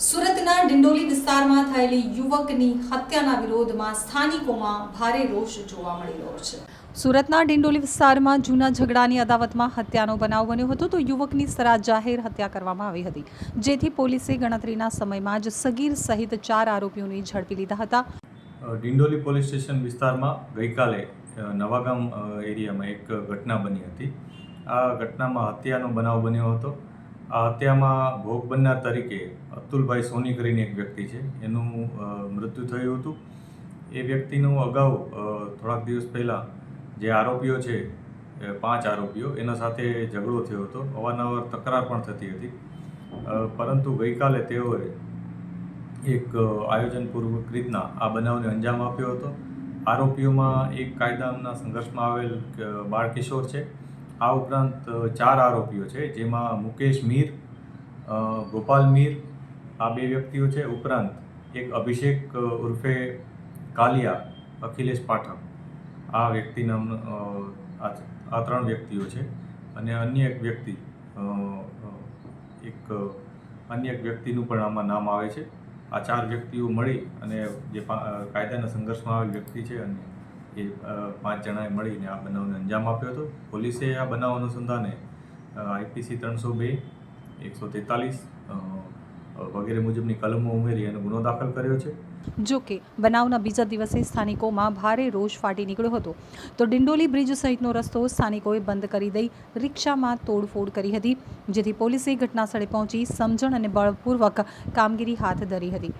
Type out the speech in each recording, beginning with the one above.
સુરતના ડિંડોલી વિસ્તારમાં થયેલી યુવકની હત્યાના વિરોધમાં સ્થાનિકોમાં ભારે રોષ જોવા મળી રહ્યો છે. સુરતના ડિંડોલી વિસ્તારમાં જૂના ઝઘડાની અદાવતમાં હત્યાનો બનાવ બન્યો હતો તો યુવકની સરા જાહેર હત્યા કરવામાં આવી હતી. જેથી પોલીસે ગણતરીના સમયમાં જ સગીર સહિત ચાર આરોપીઓને ઝડપી લીધા હતા. ડિંડોલી પોલીસ સ્ટેશન વિસ્તારમાં ગઈકાલે નવાગામ એરિયામાં એક ઘટના બની હતી. આ ઘટનામાં હત્યાનો બનાવ બન્યો હતો. આ હત્યામાં ભોગ બનનાર તરીકે અતુલભાઈ સોની કરીને એક વ્યક્તિ છે. એનું મૃત્યુ થયું હતું. એ વ્યક્તિનું અગાઉ થોડાક દિવસ પહેલાં જે આરોપીઓ છે પાંચ આરોપીઓ, એના સાથે ઝઘડો થયો હતો. અવારનવાર તકરાર પણ થતી હતી. પરંતુ ગઈકાલે તેઓએ એક આયોજનપૂર્વક રીતના આ બનાવને અંજામ આપ્યો હતો. આરોપીઓમાં એક કાયદાના સંઘર્ષમાં આવેલ બાળકિશોર છે. આ ઉપરાંત ચાર આરોપીઓ છે, જેમાં મુકેશ મીર ગોપાલ મીર, આ બે વ્યક્તિઓ છે, ઉપરાંત એક અભિષેક ઉર્ફે કાલિયા, અખિલેશ પાઠક. આ વ્યક્તિ નામ આ ત્રણ વ્યક્તિઓ છે. અને અન્ય એક વ્યક્તિ એક અન્ય એક વ્યક્તિનું પણ આમાં નામ આવે છે. આ ચાર વ્યક્તિઓ મળી અને જે કાયદાના સંઘર્ષમાં આવેલ વ્યક્તિ છે અને એ પાંચ જણાએ મળીને આ બનાવને અંજામ આપ્યો હતો. પોલીસે આ બનાવ અનુસંધાને આઈપીસી ત્રણસો બે, એકસો તેતાલીસ વગેરે મુજબની કલમો ઉમેરી અને ગુનો દાખલ કર્યો છે. જો કે બનાવના બીજા દિવસે સ્થાનિકોમાં ભારે રોષ ફાટી નીકળ્યો હતો. તો ડિંડોલી બ્રિજ સહિતનો રસ્તો સ્થાનિકોએ બંધ કરી દઈ રિક્ષામાં તોડફોડ કરી હતી, જેથી પોલીસે ઘટનાસ્થળે પહોંચી સમજણ અને બળપૂર્વક કામગીરી હાથ ધરી હતી.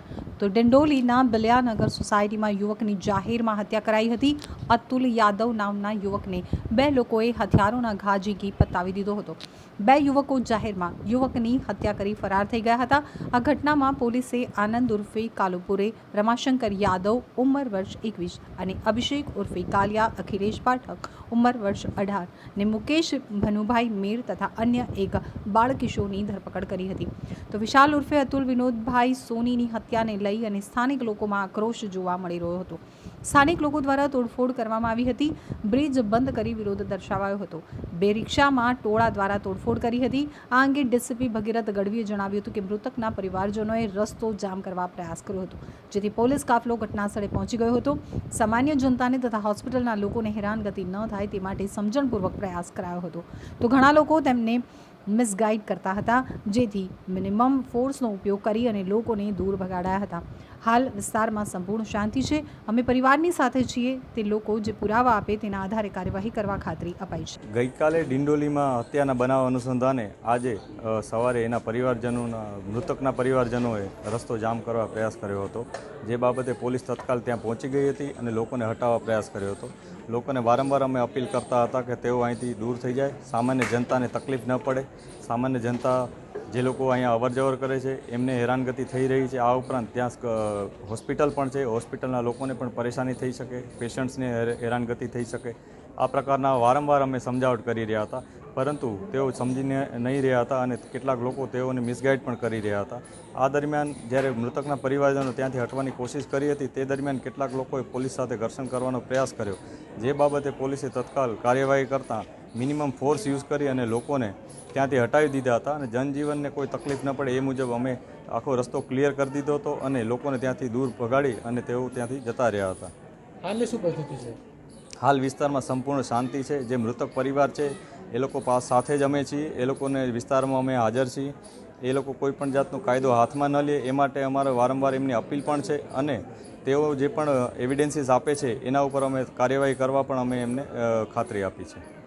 તો ડિંડોલીના બલિયાનગર સોસાયટીમાં યુવકની જાહેરમાં હત્યા કરાઈ હતી. અતુલ યાદવ નામના યુવકને બે લોકોએ હથિયારોના ઘા ઝીંકી પતાવી દીધો હતો. બે યુવકો જાહેરમાં યુવકની હત્યા કરી ફરાર થઈ ગયા હતા. આ ઘટનામાં પોલીસે આનંદ ઉર્ફે કાલુપુરે રમાશંકર યાદવ, ઉંમર વર્ષ એકવીસ અને અભિષેક ઉર્ફે કાલિયા, અખિલેશ પાઠક, ઉંમર વર્ષ અઢાર ને મુકેશ ભનુભાઈ મીર તથા અન્ય એક બાળકિશોરની ધરપકડ કરી હતી. તો વિશાલ ઉર્ફે અતુલ વિનોદભાઈ સોનીની હત્યાને લઈ અને સ્થાનિક લોકોમાં આક્રોશ જોવા મળી રહ્યો હતો. સ્થાનિક લોકો દ્વારા તોડફોડ કરવામાં આવી હતી. બ્રિજ બંધ કરી વિરોધ દર્શાવાયો હતો. બે રિક્ષામાં ટોળા દ્વારા તોડફોડ કરી હતી. આ અંગે ડીસીપી ભગીરથ ગઢવીએ જણાવ્યું હતું કે મૃતકના પરિવારજનોએ રસ્તો જામ કરવા પ્રયાસ કર્યો હતો, જેથી પોલીસ કાફલો ઘટનાસ્થળે પહોંચી ગયો હતો. સામાન્ય જનતાને તથા હોસ્પિટલના લોકોને હેરાનગતિ ન થાય તે માટે સમજણપૂર્વક પ્રયાસ કરાયો હતો. તો ઘણા લોકો તેમને મિસગાઈડ કરતા હતા. જેથી મિનિમમ ફોર્સનો ઉપયોગ કરી અને લોકોને દૂર ભગાડાયા હતા. હાલ વિસ્તારમાં સંપૂર્ણ શાંતિ છે. અમે પરિવારની સાથે છીએ. તે લોકો જે પુરાવા આપે તેના આધારે કાર્યવાહી કરવા ખાતરી અપાઈ છે. ગઈકાલે ડિંડોલીમાં હત્યાના બનાવ અનુસંધાને આજે સવારે એના પરિવારજનોના, મૃતકના પરિવારજનોએ રસ્તો જામ કરવા પ્રયાસ કર્યો હતો. જે બાબતે પોલીસ તત્કાલ ત્યાં પહોંચી ગઈ હતી અને લોકોને હટાવવા પ્રયાસ કર્યો હતો. લોકોને વારંવાર અમે અપીલ કરતા હતા કે તેઓ અહીંથી દૂર થઈ જાય. સામાન્ય જનતાને તકલીફ ન પડે. સામાન્ય જનતા જે લોકો અહીંયા અવર જવર કરે છે, એમને હેરાનગતિ થઈ રહી છે. આ ઉપરાંત ત્યાં હોસ્પિટલ પણ છે. હોસ્પિટલના લોકોને પણ પરેશાની થઈ શકે. પેશન્ટ્સને હેરાનગતિ થઈ શકે. આ પ્રકારના વારંવાર અમે સમજાવટ કરી રહ્યા હતા. પરંતુ તેઓ સમજીને નહીં રહ્યા હતા અને કેટલાક લોકો તેઓને મિસગાઈડ પણ કરી રહ્યા હતા. આ દરમિયાન જ્યારે મૃતકના પરિવારજનો ત્યાંથી હટવાની કોશિશ કરી હતી તે દરમિયાન કેટલાક લોકોએ પોલીસ સાથે ઘર્ષણ કરવાનો પ્રયાસ કર્યો. જે બાબતે પોલીસે તત્કાલ કાર્યવાહી કરતાં મિનિમમ ફોર્સ યુઝ કરી અને લોકોને ત્યાંથી હટાવી દીધા હતા અને જનજીવનને કોઈ તકલીફ ન પડે એ મુજબ અમે આખો રસ્તો ક્લિયર કરી દીધો હતો અને લોકોને ત્યાંથી દૂર ભગાડી અને તેઓ ત્યાંથી જતા રહ્યા હતા. હાલની શું પરિસ્થિતિ છે? હાલ વિસ્તારમાં સંપૂર્ણ શાંતિ છે. જે મૃતક પરિવાર છે એ લોકો પાસ સાથે જ અમે છીએ. એ લોકોને વિસ્તારમાં અમે હાજર છીએ. એ લોકો કોઈ પણ જાતનો કાયદો હાથમાં ન લે, એ માટે અમારે વારંવાર એમની અપીલ પણ છે અને તેઓ જે પણ એવિડન્સીસ આપે છે, એના ઉપર અમે કાર્યવાહી કરવા પણ અમે એમને ખાતરી આપી છે.